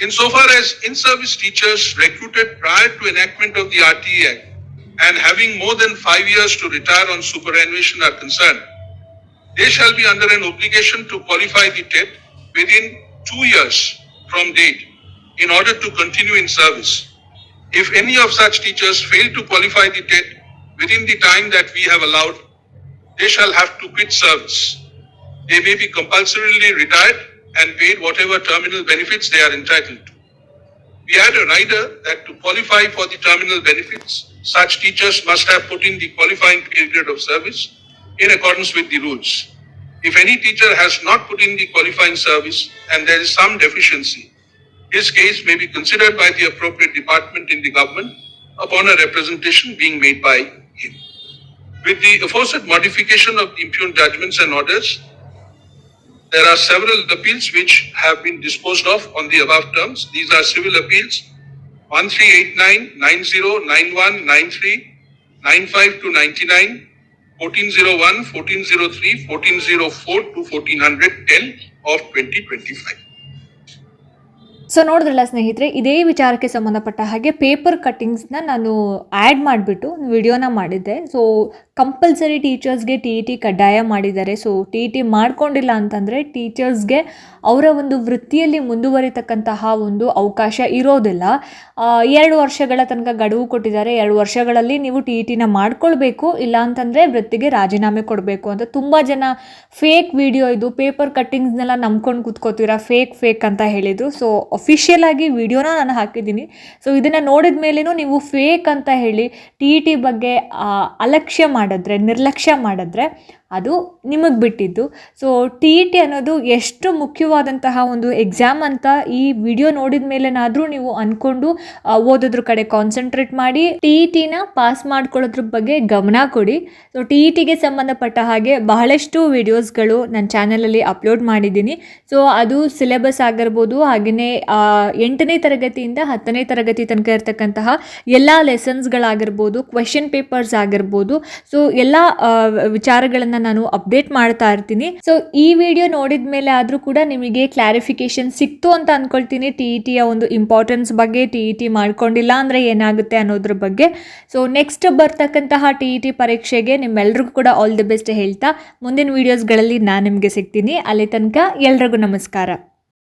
Insofar as in-service teachers recruited prior to enactment of the RTE Act and having more than five years to retire on superannuation are concerned, they shall be under an obligation to qualify the TET within two years from date in order to continue in service. If any of such teachers fail to qualify the TET within the time that we have allowed, they shall have to quit service. They may be compulsorily retired and paid whatever terminal benefits they are entitled to. We add a rider that to qualify for the terminal benefits, such teachers must have put in the qualifying period of service in accordance with the rules. If any teacher has not put in the qualifying service and there is some deficiency, his case may be considered by the appropriate department in the government upon a representation being made by him. With the aforesaid modification of the impugned judgments and orders, there are several appeals which have been disposed of on the above terms. These are civil appeals 1389, 90, 91, 93, 95 to 99, 1401, 1403, 1404 to 1410 of 2025. So ನೋಡಿದ್ರಲ್ಲ ಸ್ನೇಹಿತರೆ, ಇದೇ ವಿಚಾರಕ್ಕೆ ಸಂಬಂಧಪಟ್ಟ ಹಾಗೆ paper ಕಟ್ಟಿಂಗ್ಸ್ನ ನಾನು add ಮಾಡಿಬಿಟ್ಟು ವಿಡಿಯೋನ ಮಾಡಿದ್ದೆ. ಸೊ ಕಂಪಲ್ಸರಿ ಟೀಚರ್ಸ್ಗೆ ಟಿ ಇ ಟಿ ಕಡ್ಡಾಯ ಮಾಡಿದ್ದಾರೆ. ಸೊ ಟಿ ಇ ಟಿ ಮಾಡ್ಕೊಂಡಿಲ್ಲ ಅಂತಂದರೆ ಟೀಚರ್ಸ್ಗೆ ಅವರ ಒಂದು ವೃತ್ತಿಯಲ್ಲಿ ಮುಂದುವರಿತಕ್ಕಂತಹ ಒಂದು ಅವಕಾಶ ಇರೋದಿಲ್ಲ. ಎರಡು ವರ್ಷಗಳ ತನಕ ಗಡುವು ಕೊಟ್ಟಿದ್ದಾರೆ. ಎರಡು ವರ್ಷಗಳಲ್ಲಿ ನೀವು ಟಿ ಇ ಟಿನ ಮಾಡ್ಕೊಳ್ಬೇಕು, ಇಲ್ಲ ಅಂತಂದರೆ ವೃತ್ತಿಗೆ ರಾಜೀನಾಮೆ ಕೊಡಬೇಕು ಅಂತ. ತುಂಬ ಜನ ಫೇಕ್ ವಿಡಿಯೋ ಇದು ಪೇಪರ್ ಕಟ್ಟಿಂಗ್ಸ್ನೆಲ್ಲ ನಂಬ್ಕೊಂಡು ಕೂತ್ಕೋತೀರಾ? ಫೇಕ್ ಫೇಕ್ ಅಂತ ಹೇಳಿದರು. ಸೊ ಅಫಿಷಿಯಲ್ ಆಗಿ ವಿಡಿಯೋನ ನಾನು ಹಾಕಿದ್ದೀನಿ. ಸೊ ಇದನ್ನು ನೋಡಿದ ಮೇಲೇನು ನೀವು ಫೇಕ್ ಅಂತ ಹೇಳಿ ಟಿ ಇ ಟಿ ಬಗ್ಗೆ ಅಲಕ್ಷ್ಯ ಮಾಡಿದ್ರೆ, ನಿರ್ಲಕ್ಷ್ಯ ಮಾಡಿದ್ರೆ ಅದು ನಿಮಗೆ ಬಿಟ್ಟಿದ್ದು. ಸೊ ಟಿ ಇ ಟಿ ಅನ್ನೋದು ಎಷ್ಟು ಮುಖ್ಯವಾದಂತಹ ಒಂದು ಎಕ್ಸಾಮ್ ಅಂತ ಈ ವಿಡಿಯೋ ನೋಡಿದ ಮೇಲೇನಾದರೂ ನೀವು ಅಂದ್ಕೊಂಡು ಓದೋದ್ರ ಕಡೆ ಕಾನ್ಸಂಟ್ರೇಟ್ ಮಾಡಿ ಟಿ ಇ ಟಿನ ಪಾಸ್ ಮಾಡ್ಕೊಳ್ಳೋದ್ರ ಬಗ್ಗೆ ಗಮನ ಕೊಡಿ. ಸೊ ಟಿ ಇ ಟಿಗೆ ಸಂಬಂಧಪಟ್ಟ ಹಾಗೆ ಬಹಳಷ್ಟು ವಿಡಿಯೋಸ್ಗಳು ನನ್ನ ಚಾನಲಲ್ಲಿ ಅಪ್ಲೋಡ್ ಮಾಡಿದ್ದೀನಿ. ಸೊ ಅದು ಸಿಲೆಬಸ್ ಆಗಿರ್ಬೋದು ಹಾಗೆಯೇ ಎಂಟನೇ ತರಗತಿಯಿಂದ ಹತ್ತನೇ ತರಗತಿ ತನಕ ಇರತಕ್ಕಂತಹ ಎಲ್ಲ ಲೆಸನ್ಸ್ಗಳಾಗಿರ್ಬೋದು ಕ್ವೆಶನ್ ಪೇಪರ್ಸ್ ಆಗಿರ್ಬೋದು. ಸೊ ಎಲ್ಲ ವಿಚಾರಗಳನ್ನು ನಾನು ಅಪ್ಡೇಟ್ ಮಾಡ್ತಾ ಇರ್ತೀನಿ. ಸೊ ಈ ವಿಡಿಯೋ ನೋಡಿದ ಮೇಲೆ ಆದರೂ ಕೂಡ ನಿಮಗೆ ಕ್ಲಾರಿಫಿಕೇಶನ್ ಸಿಕ್ತು ಅಂತ ಅಂದ್ಕೊಳ್ತೀನಿ ಟಿ ಇ ಟಿಯ ಒಂದು ಇಂಪಾರ್ಟೆನ್ಸ್ ಬಗ್ಗೆ ಟಿ ಇ ಟಿ ಮಾಡ್ಕೊಂಡಿಲ್ಲ ಅಂದರೆ ಏನಾಗುತ್ತೆ ಅನ್ನೋದ್ರ ಬಗ್ಗೆ. ಸೊ ನೆಕ್ಸ್ಟ್ ಬರ್ತಕ್ಕಂತಹ ಟಿ ಇ ಟಿ ಪರೀಕ್ಷೆಗೆ ನಿಮ್ಮೆಲ್ರಿಗೂ ಕೂಡ ಆಲ್ ದಿ ಬೆಸ್ಟ್ ಹೇಳ್ತಾ, ಮುಂದಿನ ವೀಡಿಯೋಸ್ಗಳಲ್ಲಿ ನಾನು ನಿಮಗೆ ಸಿಗ್ತೀನಿ. ಅಲ್ಲಿ ತನಕ ಎಲ್ರಿಗೂ ನಮಸ್ಕಾರ.